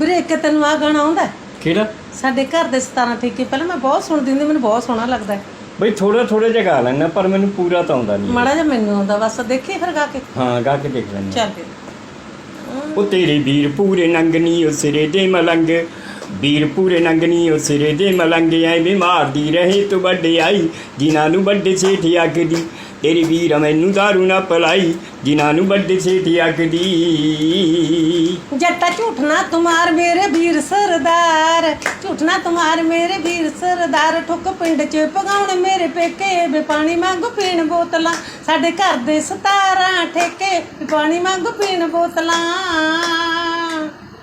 ਵੀਰੇ ਇੱਕ ਤੈਨੂੰ ਆ ਗਾਣਾ ਆਉਂਦਾ? ਕਿਹੜਾ? ਸਾਡੇ ਘਰ ਦੇ 17 ਠੇਕੇ ਪਹਿਲਾਂ ਮੈਂ ਬਹੁਤ ਸੁਣਦੀ ਹੁੰਦੀ ਮੈਨੂੰ ਬਹੁਤ ਸੋਹਣਾ ਲੱਗਦਾ। ਬਈ ਥੋੜਾ ਥੋੜਾ ਜਿਹਾ ਗਾ ਲੈਣਾ ਪਰ ਮੈਨੂੰ ਪੂਰਾ ਤਾਂ ਆਉਂਦਾ ਨਹੀਂ। ਮਾੜਾ ਜਿਹਾ ਮੈਨੂੰ ਆਉਂਦਾ ਬਸ ਦੇਖੀ ਫਿਰ ਗਾ ਕੇ। ਹਾਂ ਗਾ ਕੇ ਦੇਖ ਲੈਣਾ ਚੱਲ ਫਿਰ। ਉਹ ਤੇਰੇ ਵੀਰ ਪੂਰੇ ਨੰਗਨੀ ਉਹ ਸਿਰੇ ਦੇ ਮਲੰਗ। ਵੀਰ ਪੂਰੇ ਨੰਗਨੀ ਉਹ ਸਿਰੇ ਦੇ ਮਲੰਗ ਐਵੇਂ ਮਾਰਦੀ ਰਹੇ ਤੂੰ ਵੱਡੇ ਆਈ ਜਿਨ੍ਹਾਂ ਨੂੰ ਵੱਡੇ ਸੇਠ ਆਖਦੀ। ਤੇਰੇ ਵੀਰ ਮੈਨੂੰ ਦਾਰੂ ਨਾ ਪਲਾਈ ਜਿਨ੍ਹਾਂ ਨੂੰ ਵੱਡੇ ਸੇਠ ਆਖਦੀ। ਜੱਟਾ ਝੂਠ ਨਾ ਤੁਮਾਰ ਮੇਰੇ ਵੀਰ ਸਰਦਾਰ ਝੂਠ ਨਾ ਤੁਮਾਰ ਮੇਰੇ ਵੀਰ ਸਰਦਾਰ। ਠੁੱਕ ਪਿੰਡ ਚ ਪਗਾਉਣ ਮੇਰੇ ਪੇਕੇ ਵੇ ਪਾਣੀ ਮੰਗ ਪੀਣ ਬੋਤਲਾਂ। ਸਾਡੇ ਘਰ ਦੇ 17 ਠੇਕੇ ਵੀ ਪਾਣੀ ਮੰਗ ਪੀਣ ਬੋਤਲਾਂ।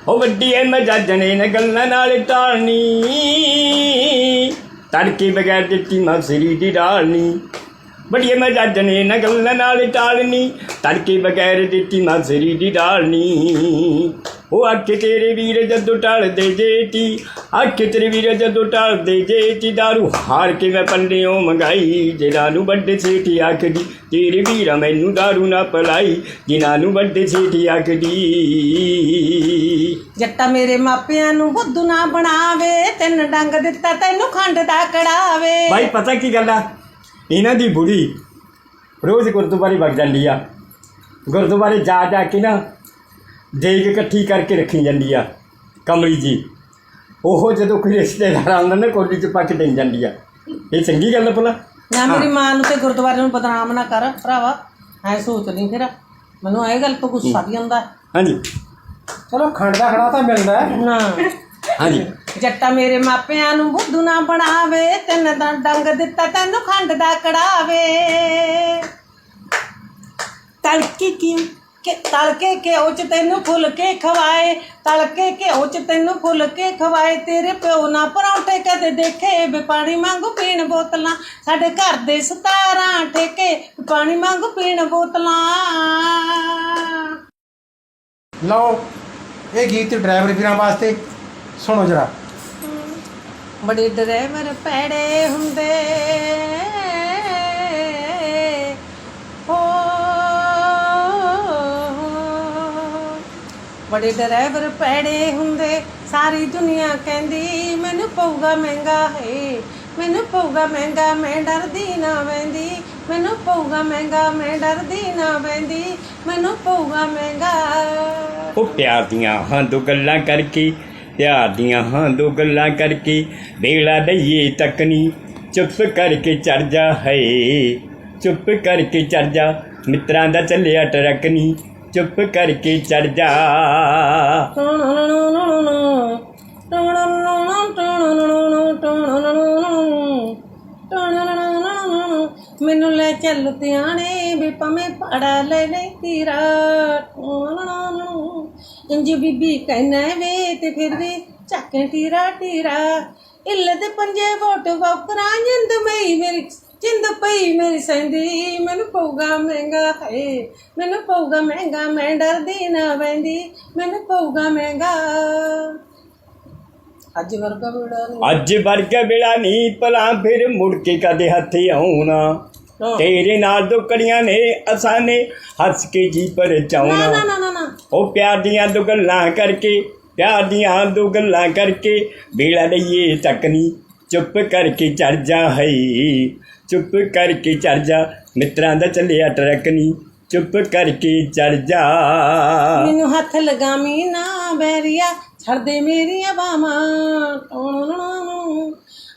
ਉਹ ਵੱਡੀ ਐ ਮਜਾਜਣੇ ਨੇ ਗੱਲਾਂ ਨਾਲ ਟਾਲਣੀ। ਤੜਕੇ ਬਗੈਰ ਦਿੱਤੀ ਮਸਰੀ ਦੀ ਡਾਲਣੀ। ਵੱਡੀ ਐ ਮਜਾਜਣੇ ਨੇ ਗੱਲਾਂ ਨਾਲ ਟਾਲਣੀ ਤੜਕੇ ਬਗੈਰ ਦਿੱਤੀ ਮਸਰੀ ਦੀ ਡਾਲਣੀ। ਉਹ ਅੱਖ ਤੇਰੇ ਵੀਰ ਜਦੋਂ ਟਲਦੇ ਜੇਤੀ ਅੱਖ ਤੇਰੇ ਵੀਰ ਜਦੋਂ ਟਲਦੇ ਜੇਤੀ ਦਾਰੂ ਹਾਰ ਕੇ ਮੈਂ ਪੰਡਿਓ ਮੰਗਾਈ ਜਿਹੜਾ ਨੂੰ ਵੱਡੇ ਸੇਠੀ ਆਖਦੀ ਤੇਰੇ ਵੀਰ ਮੈਨੂੰ ਦਾਰੂ ਨਾ ਪਲਾਈ ਜਿਨ੍ਹਾਂ ਨੂੰ ਵੱਡੇ ਸੇਠੀ ਆਖਦੀ। ਜੱਟਾ ਮੇਰੇ ਮਾਪਿਆਂ ਨੂੰ ਬੁੱਧੂ ਨਾ ਬਣਾਵੇ ਤਿੰਨ ਡੰਗ ਦਿੱਤਾ ਤੈਨੂੰ ਖੰਡ ਦਾ ਕੜਾਵੇ। ਭਾਈ ਪਤਾ ਕੀ ਗੱਲ ਆ? ਇਹਨਾਂ ਦੀ ਬੁੜੀ ਰੋਜ਼ ਗੁਰਦੁਆਰੇ ਵਗ ਜਾਂਦੀ ਆ ਗੁਰਦੁਆਰੇ ਜਾ ਜਾ ਕੇ ਨਾ ਦੇਗ ਇਕੱਠੀ ਕਰਕੇ ਰੱਖੀ ਜਾਂਦੀ ਆ ਕਮਲੀ ਜੀ ਉਹ ਜਦੋਂ ਕੋਈ ਰਿਸ਼ਤੇਦਾਰ ਆਉਂਦਾ ਨਾ ਕੋਲੀ ਚ ਪਾ ਕੇ ਦੇਈ ਜਾਂਦੀ ਆ ਇਹ ਚੰਗੀ ਗੱਲ ਆ ਭਲਾ ਨਾ ਮੇਰੀ ਮਾਂ ਨੂੰ ਤੇ ਗੁਰਦੁਆਰੇ ਨੂੰ ਬਦਨਾਮ ਨਾ ਕਰ ਭਰਾਵਾ ਐ ਸੋਚ ਨਹੀਂ ਫਿਰ ਮੈਨੂੰ ਇਹ ਗੱਲ ਤੋਂ ਗੁੱਸਾ ਵੀ ਆਉਂਦਾ ਹਾਂਜੀ ਚਲੋ ਖੰਡ ਦਾ ਖੜਾ ਤਾਂ ਮਿਲਦਾ ਹੈ ਨਾ ਹਾਂਜੀ। ਜੱਟਾ ਮੇਰੇ ਮਾਪਿਆਂ ਨੂੰ ਬੁੱਧੂ ਨਾ ਬਣਾਵੇ ਤਿੰਨ ਦਾ ਡੰਗ ਦਿੱਤਾ ਤੈਨੂੰ ਖੰਡ ਦਾ ਕੜਾਵੇ। ਤੜਕੀ ਕੀ ਕਿ ਤੜਕੇ ਕੇ ਉੱਚ ਤੈਨੂੰ ਫੁੱਲ ਕੇ ਖਵਾਏ ਤੜਕੇ ਕੇ ਉੱਚ ਤੈਨੂੰ ਫੁੱਲ ਕੇ ਖਵਾਏ। ਤੇਰੇ ਪਿਓ ਨਾ ਪਰੌਂਠੇ ਕਦੇ ਦੇਖੇ ਵੇ ਪਾਣੀ ਮੰਗੂ ਪੀਣ ਬੋਤਲਾਂ। ਸਾਡੇ ਘਰ ਦੇ 17 ਠੇਕੇ ਵੀ ਪਾਣੀ ਮੰਗੂ ਪੀਣ ਬੋਤਲਾਂ। ਲਓ ਇਹ ਗੀਤ ਡਰਾਈਵਰ ਵੀਰਾਂ ਵਾਸਤੇ। ਸੁਣੋ ਜਰਾ। ਬੜੇ ਡਰਾਈਵਰ ਪੈੜੇ ਹੁੰਦੇ। ਓ ਬੜੇ ਡਰਾਈਵਰ ਪੈੜੇ ਹੁੰਦੇ। ਸਾਰੀ ਦੁਨੀਆ ਕਹਿੰਦੀ ਮੈਨੂੰ ਪਊਗਾ ਮਹਿੰਗਾ ਹੈ। ਮੈਨੂੰ ਪਊਗਾ ਮਹਿੰਗਾ ਮੈਂ ਡਰਦੀ ਨਾ ਵੈਂਦੀ ਮੈਨੂੰ ਪਊਗਾ ਮਹਿੰਗਾ ਮੈਂ ਡਰਦੀ ਨਾ ਵੈਂਦੀ ਮੈਨੂੰ ਪਊਗਾ ਮਹਿੰਗਾ। ਉਹ ਪਿਆਰ ਦੀਆਂ ਹਾਂ ਦੋ ਗੱਲਾਂ ਕਰਕੇ ਪਿਆਰ ਦੀਆਂ ਹਾਂ ਦੋ ਗੱਲਾਂ ਕਰਕੇ ਵੇਲਾ ਦਈਏ ਤੱਕਨੀ ਚੁੱਪ ਕਰਕੇ ਚੜ ਜਾ ਹੈ ਚੁੱਪ ਕਰਕੇ ਚੜ ਜਾ, ਮਿੱਤਰਾਂ ਦਾ ਚੱਲਿਆ ਟਰਕਨੀ ਚੁੱਪ ਕਰਕੇ ਚੜ ਜਾ। ਮੈਨੂੰ ਲੈ ਚੱਲ ਧਿਆਣੇ ਵੀ ਪਵੇਂ ਪੜਾ ਲੈ ਲੈ ਤੀਰਾ ਇੰਜ ਬੀਬੀ ਕਹਿਣਾ ਵੇ ਤੇ ਫਿਰ ਵੀ ਚੱਕੇ ਤੀਰਾ ਤੀਰਾ ਇੱਲ ਦੇ ਪੰਜੇ ਵੋਟ ਵਕਰਾਂ ਜਿੰਦ ਮਈ ਮੇਰੀ ਜਿੰਦ ਪਈ ਮੇਰੀ ਸੰਦੀ। ਮੈਨੂੰ ਪਊਗਾ ਮਹਿੰਗਾ ਹੈ ਮੈਨੂੰ ਪਊਗਾ ਮਹਿੰਗਾ ਮੈਂ ਡਰਦੀ ਨਾ ਵੈਂਦੀ ਮੈਨੂੰ ਪਊਗਾ ਮਹਿੰਗਾ। ਅੱਜ ਵਰਗਾ ਬੜਾ ਨਹੀਂ। ਅੱਜ ਵਰਗਾ ਵੇਲਾ ਨਹੀਂ ਭਲਾ ਫਿਰ ਮੁੜ ਕੇ ਕਦੇ ਹੱਥੇ ਆਉਣਾ। ਤੇਰੇ ਨਾਲ ਦੋ ਕੜੀਆਂ ਨੇ ਅਸਾਨੇ ਹੱਸ ਕੇ ਜੀ ਪਰ ਚਾਉਣਾ। ਨਾ ਨਾ ਨਾ ਨਾ ਉਹ ਪਿਆਰ ਦੀਆਂ ਦੋ ਗੱਲਾਂ ਕਰਕੇ ਪਿਆਰ ਦੀਆਂ ਦੋ ਗੱਲਾਂ ਕਰਕੇ ਵੇਲਾ ਲਈਏ ਤੱਕਨੀ ਚੁੱਪ ਕਰਕੇ ਚੜ ਜਾ ਹੈ ਚੁੱਪ ਕਰਕੇ ਚੜ ਜਾ ਮਿੱਤਰਾਂ ਦਾ ਚੱਲਿਆ ਟਰਕਨੀ। ਚੁੱਪ ਕਰਕੇ ਚੜ ਜਾ। ਮੈਨੂੰ ਹੱਥ ਲਗਾਮੀ ਨਾ ਬੈਰੀਆ ਛੱਡ ਦੇ ਮੇਰੀਆਂ ਬਾਹਾਂ।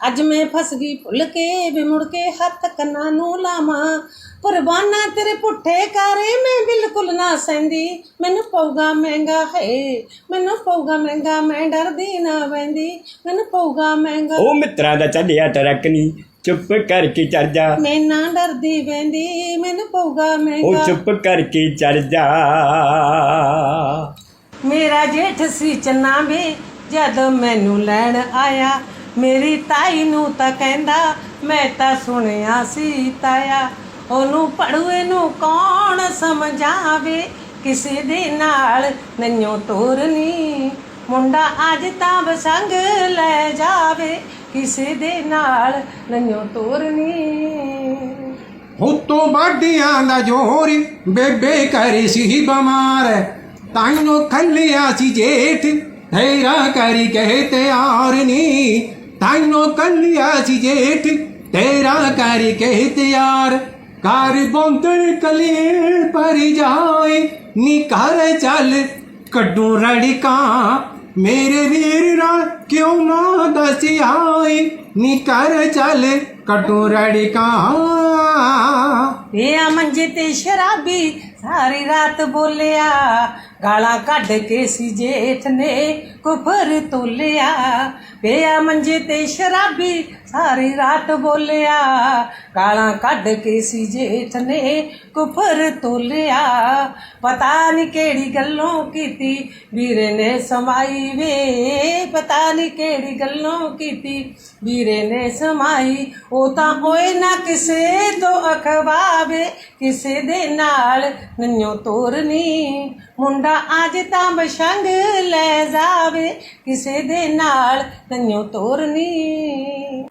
ਅੱਜ ਮੈਂ ਫਸ ਗਈ ਭੁੱਲ ਕੇ ਵੀ ਮੁੜ ਕੇ ਹੱਥ ਕੰਨਾਂ ਨੂੰ ਲਾਵਾਂ। ਕੁਰਬਾਨਾ ਤੇਰੇ ਪੁੱਠੇ ਕਾਰੇ ਮੈਂ ਬਿਲਕੁਲ ਨਾ ਸਹਿੰਦੀ। ਮੈਨੂੰ ਪਊਗਾ ਮਹਿੰਗਾ ਹੈ ਮੈਨੂੰ ਪਊਗਾ ਮਹਿੰਗਾ ਮੈਂ ਡਰਦੀ ਨਾ ਬੈਂਦੀ ਮੈਨੂੰ ਪਊਗਾ ਮਹਿੰਗਾ। ਉਹ ਮਿੱਤਰਾਂ ਦਾ ਚੱਲਿਆ ਟਰਕਨੀ ਚੁੱਪ ਕਰਕੇ ਚੜ ਜਾ। ਮੈਂ ਨਾ ਡਰਦੀ ਬੈਂਦੀ ਮੈਨੂੰ ਪਊਗਾ ਉਹ ਮਹਿੰਗਾ ਚੁੱਪ ਕਰਕੇ ਚੜ ਜਾ। ਮੇਰਾ ਜੇਠ ਸੀ ਚੰਨਾ ਵੇ ਜਦ ਮੈਨੂੰ ਲੈਣ ਆਇਆ। ਮੇਰੀ ਤਾਈ ਨੂੰ ਤਾਂ ਕਹਿੰਦਾ, ਮੈਂ ਤਾਂ ਸੁਣਿਆ ਸੀ ਤਾਇਆ, ਉਹਨੂੰ ਪੜੂਏ ਨੂੰ ਕੌਣ ਸਮਝਾਵੇ? ਕਿਸੇ ਦੇ ਨਾਲ ਨੰਨੋ ਤੋਰਨੀ, ਮੁੰਡਾ ਅੱਜ ਤਾਂ ਬਸੰਗ ਲੈ ਜਾਵੇ, ਕਿਸੇ ਦੇ ਨਾਲ ਨੰਨੋ ਤੋਰਨੀ। ਹੁੱਤੋਂ ਬਾਡੀਆਂ ਦਾ ਜੋਰ ਬੇਬੇ ਕਰੀ ਸੀ ਬਿਮਾਰ, ਤਾਈਓ ਖੱਲਿਆ ਸੀ ਜੇਠ ਤੇਰਾ ਕਰੀ ਕਹੇ ਤਿਆਰ ਨੀ ਤਾਈਨੋ ਕੱਲਿਆ ਸੀ ਜੇਠ, ਤੇਰਾ ਕਰੀ ਕਹੇ ਤਿਆਰ। ਕਰ ਬੰਦਲ ਕਲੇ ਪਰ ਜਾਏ, ਨੀ ਚੱਲ ਕੱਡੂ ਰੜਕਾਂ। ਮੇਰੇ ਵੀਰ ਰਾ ਕਿਉਂ ਨਾ ਦਸ ਆਏ ਨੀ ਕਰ ਚੱਲ ਕੱਡੂ ਰੜਕਾਂ। ਪਿਆ ਮੰਜੇ ਤੇ ਸ਼ਰਾਬੀ ਸਾਰੀ ਰਾਤ ਬੋਲਿਆ, ਗਾਲਾਂ ਕੱਢ ਕੇ ਸੀ ਜੇਠ ਨੇ ਕੁਫਰ ਤੋਲਿਆ। ਪਿਆ ਮੰਜੇ ਤੇ ਸ਼ਰਾਬੀ, ਸਾਰੀ ਰਾਤ ਬੋਲਿਆ, ਗਾਲਾਂ ਕੱਢ ਕੇ ਸੀ ਜੇਠ ਨੇ ਕੁਫਰ ਤੋਲਿਆ। ਪਤਾ ਨਹੀਂ ਕਿਹੜੀ ਗੱਲੋਂ ਕੀਤੀ, ਵੀਰੇ ਨੇ ਸਮਾਈ ਵੇ। ਪਤਾ ਨਹੀਂ ਕਿਹੜੀ ਗੱਲੋਂ ਕੀਤੀ, ਵੀਰੇ ਨੇ ਸਮਾਈ। ਉਹ ਤਾਂ ਹੋਏ ਨਾ ਕਿਸੇ ਤੋਂ ਅਖਵਾਵੇ। ਕਿਸੇ ਦੇ ਨਾਲ ਨੰਨੋ ਤੋਰਨੀ ਮੁੰਡਾ ਅੱਜ ਤਾਂ ਬਸ਼ੰਗ ਲੈ ਜਾਵੇ, ਕਿਸੇ ਦੇ ਨਾਲ ਨੰਨੋ ਤੋਰਨੀ